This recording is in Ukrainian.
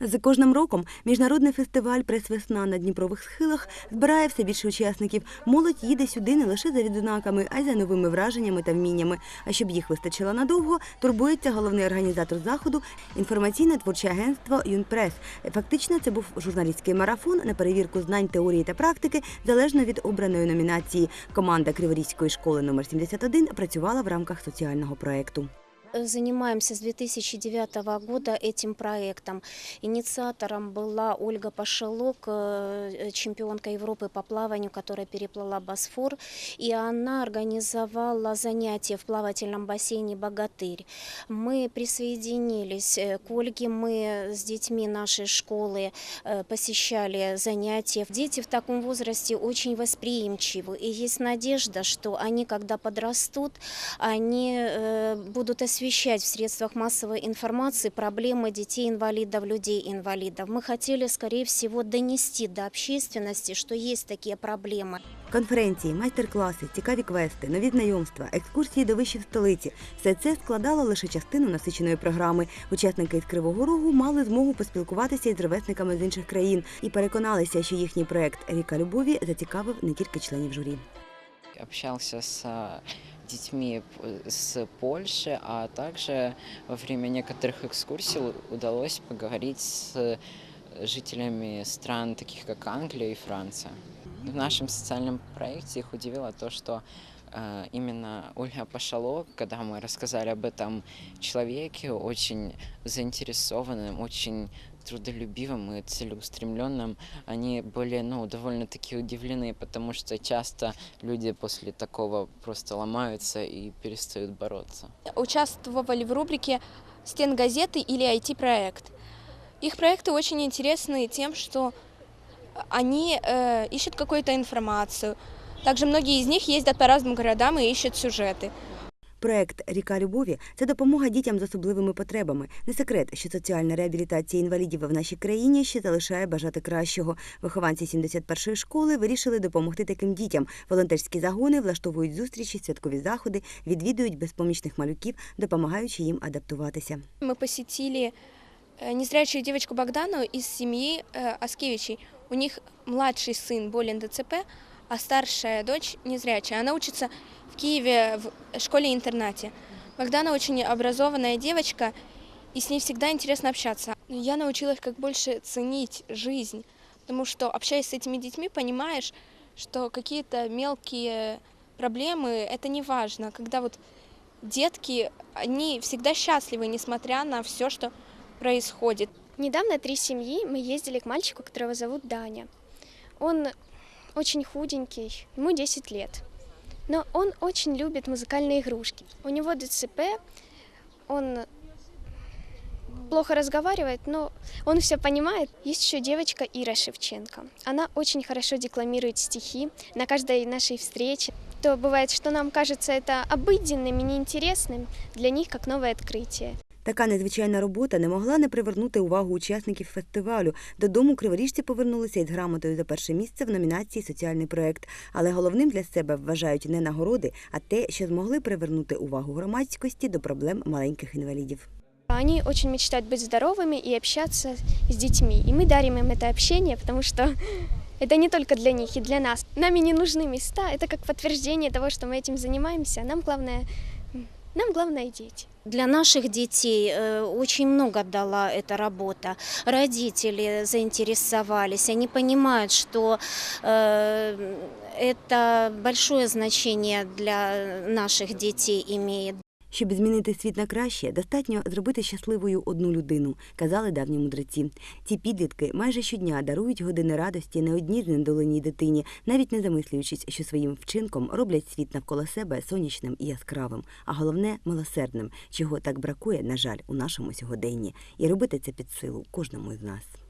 З кожним роком міжнародний фестиваль «Прес-весна» на Дніпрових схилах збирає все більше учасників. Молодь їде сюди не лише за відзнаками, а й за новими враженнями та вміннями. А щоб їх вистачило надовго, турбується головний організатор заходу інформаційне творче агентство «Юнпрес». Фактично, це був журналістський марафон на перевірку знань, теорії та практики залежно від обраної номінації. Команда Криворізької школи номер 71 працювала в рамках соціального проекту. Занимаемся с 2009 года этим проектом. Инициатором была Ольга Пашелок, э, чемпионка Европы по плаванию, которая переплыла Босфор. И она организовала занятия в плавательном бассейне «Богатырь». Мы присоединились э, к Ольге, мы с детьми нашей школы э, посещали занятия. Дети в таком возрасте очень восприимчивы. И есть надежда, что они, когда подрастут, они э, будут освещать в средствах массовой информации проблемы детей-инвалидов, людей-инвалидов. Мы хотели, скорее всего, донести до общественности, что есть такие проблемы. Конференції, майстер-класи, цікаві квести, нові знайомства, екскурсії до вишів столиці все це складало лише частину насиченої програми. Учасники із Кривого Рогу мали змогу поспілкуватися із ровесниками з інших країн і переконалися, що їхній проект Ріка любові зацікавив не тільки членів журі. общался с а, детьми п- с Польши, а также во время некоторых экскурсий у- удалось поговорить с жителями стран, таких как Англия и Франция. В нашем социальном проекте их удивило то, что э, именно Ольга Пашало, когда мы рассказали об этом человеке, очень заинтересованным, очень трудолюбивым и целеустремленным, они были ну, довольно-таки удивлены, потому что часто люди после такого просто ломаются и перестают бороться. участвовали в рубрике «Стен газеты» или IT-проект. Их проекты очень интересны тем, что они э, ищут какую-то информацию. Также многие из них ездят по разным городам и ищут сюжеты. Проект Ріка любові це допомога дітям з особливими потребами. Не секрет, що соціальна реабілітація інвалідів в нашій країні ще залишає бажати кращого. Вихованці 71-ї школи вирішили допомогти таким дітям. Волонтерські загони влаштовують зустрічі, святкові заходи, відвідують безпомічних малюків, допомагаючи їм адаптуватися. Мы посетили э, незрячую девочку Богдану из семьи э, Аскевичей. У них младший сын болен ДЦП, А старшая дочь незрячая. Она учится в Киеве в школе-интернате. Богдана очень образованная девочка, и с ней всегда интересно общаться. Я научила их как больше ценить жизнь, потому что, общаясь с этими детьми, понимаешь, что какие-то мелкие проблемы – это не важно. Когда вот детки, они всегда счастливы, несмотря на все, что происходит. Недавно три семьи мы ездили к мальчику, которого зовут Даня. Он очень худенький, ему 10 лет. Но он очень любит музыкальные игрушки. У него ДЦП, он плохо разговаривает, но он все понимает. Есть еще девочка Ира Шевченко. Она очень хорошо декламирует стихи на каждой нашей встрече. То бывает, что нам кажется это обыденным и неинтересным, для них как новое открытие. Така незвичайна робота не могла не привернути увагу учасників фестивалю. Додому криворіжці повернулися із грамотою за перше місце в номінації Соціальний проект. Але головним для себе вважають не нагороди, а те, що змогли привернути увагу громадськості до проблем маленьких інвалідів. Они очень мечтают быть здоровыми и общаться с детьми. И мы дарим им это общение, потому что это не только для них, и для нас. Нами не нужны места, это как подтверждение того, что мы этим занимаемся. Нам главное, нам главное дети. Для наших детей э, очень много дала эта работа. Родители заинтересовались, они понимают, что э, это большое значение для наших детей имеет. Щоб змінити світ на краще, достатньо зробити щасливою одну людину, казали давні мудреці. Ці підлітки майже щодня дарують години радості не одній знедоленій дитині, навіть не замислюючись, що своїм вчинком роблять світ навколо себе сонячним і яскравим, а головне милосердним, чого так бракує, на жаль, у нашому сьогоденні. І робити це під силу кожному з нас.